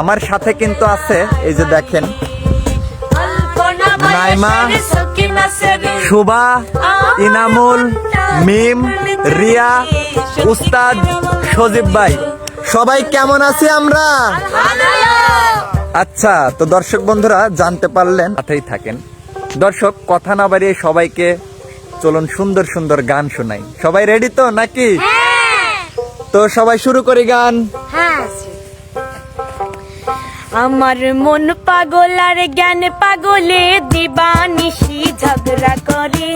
আমার সাথে কিন্তু আছে এই যে দেখেন নাইমা, শুভা ইনামুল মিম রিয়া উস্তাদ সজীব ভাই। সবাই কেমন আছি আমরা? আচ্ছা তো দর্শক বন্ধুরা জানতে পারলেন সাথেই থাকেন। দর্শক কথা না বাড়িয়ে সবাইকে চলুন সুন্দর সুন্দর গান শোনাই। সবাই রেডি তো নাকি? তো সবাই শুরু করি গান। আমার মন পাগল আর জ্ঞান পাগলে দিবানিশি ঝগড়া করে।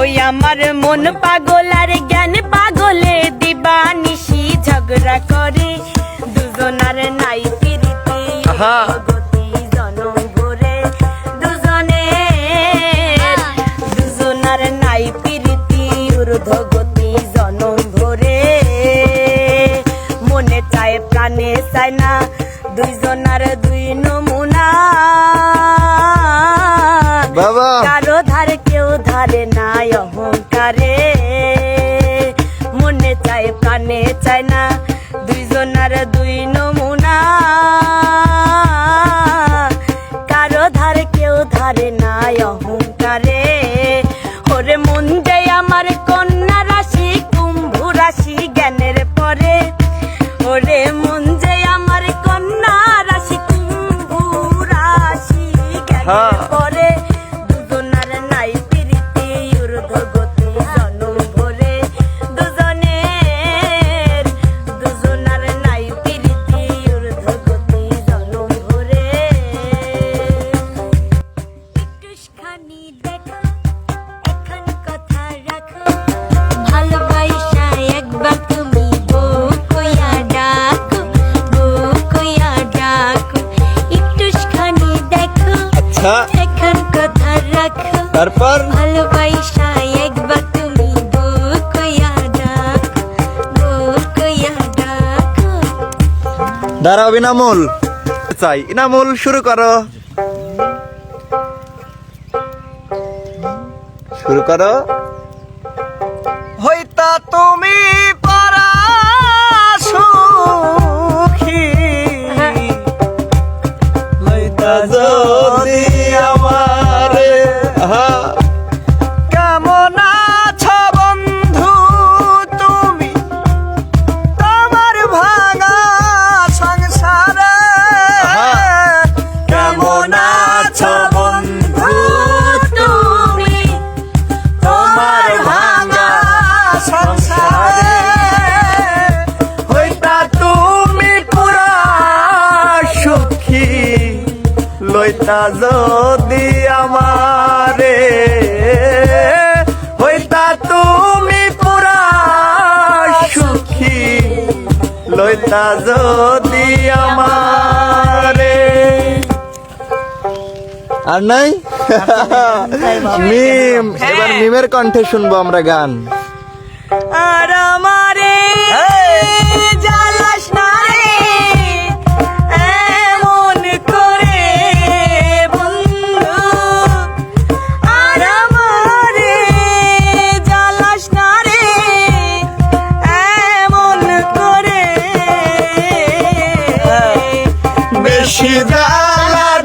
ওই আমার মন পাগল আর জ্ঞান পাগলে দিবানিশি ঝগড়া করে। দুজনার নাই পিরিতি ওরে মন আচ্ছা এখন কথা রাখো তারপর ভালোবাসা একবার তুমি বুকুয়া ডাকো বুকুয়া ডাকো দাঁড়াও ইনামুল চাই ইনামুল শুরু করো শুরু করো যদি আমারে হইতা তুমি পুরা সুখী লইতা যদি আমারে। আর নাই? মিম এবার মিমের কণ্ঠে শুনব আমরা গান। বেশি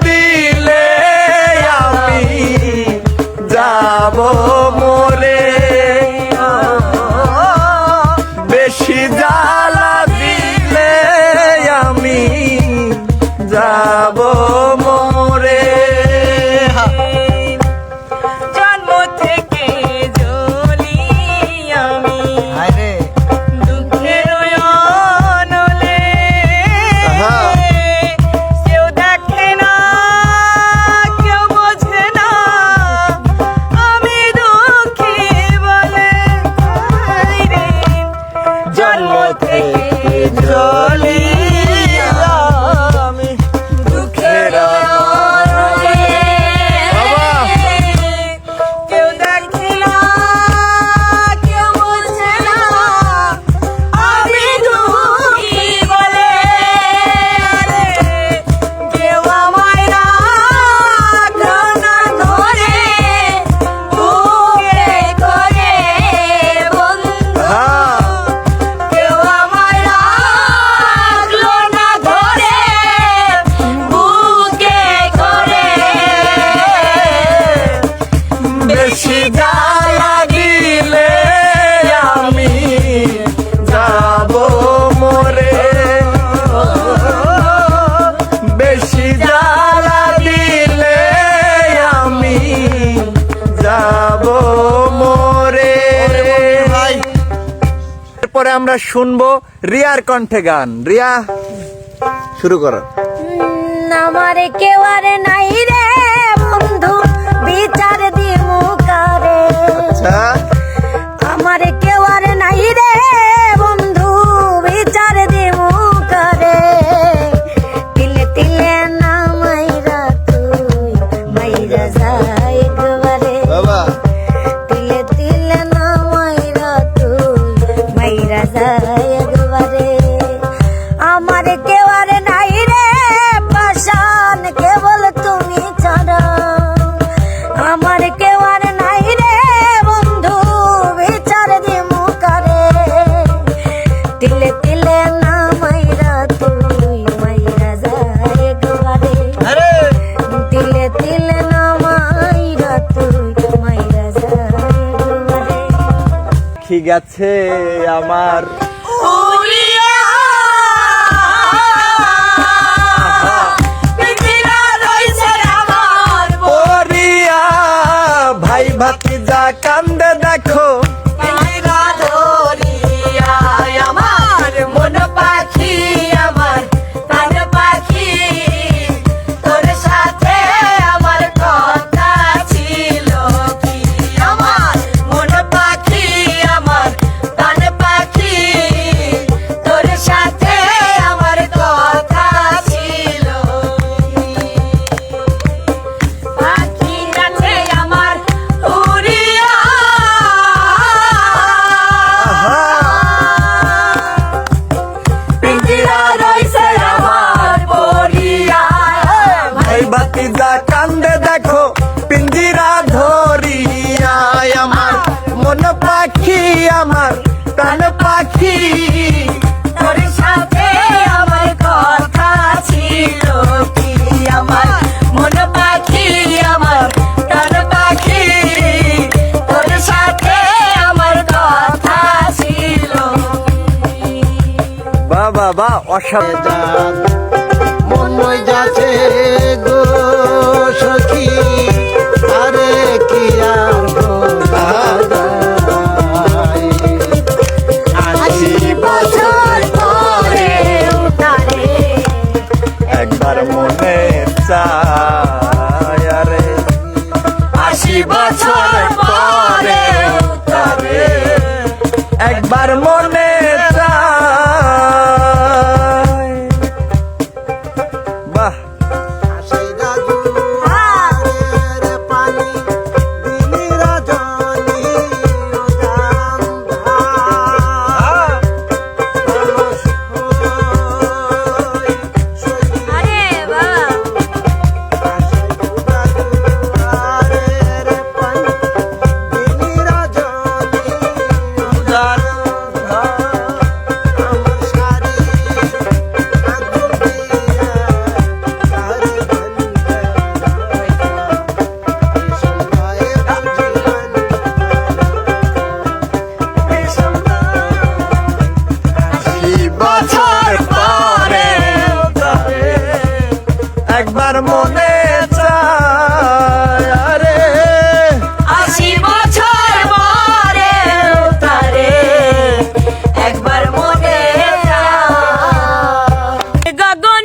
দিলে আমি যাব। আমরা শুনব রিয়ার কণ্ঠে গান। রিয়া, শুরু করো। আমার কেউ আরে নাই রে বন্ধু, বিচারে পাখি গেছে আমার। ভাই ভাতিজা কান্দে দেখো। আমার প্রাণ পাখি। তোর সাথে আমার কথা ছিল কি? আমার মন পাখি, আমার প্রাণ পাখি। তোর সাথে আমার কথা ছিল বাবা বা অসাধারণ।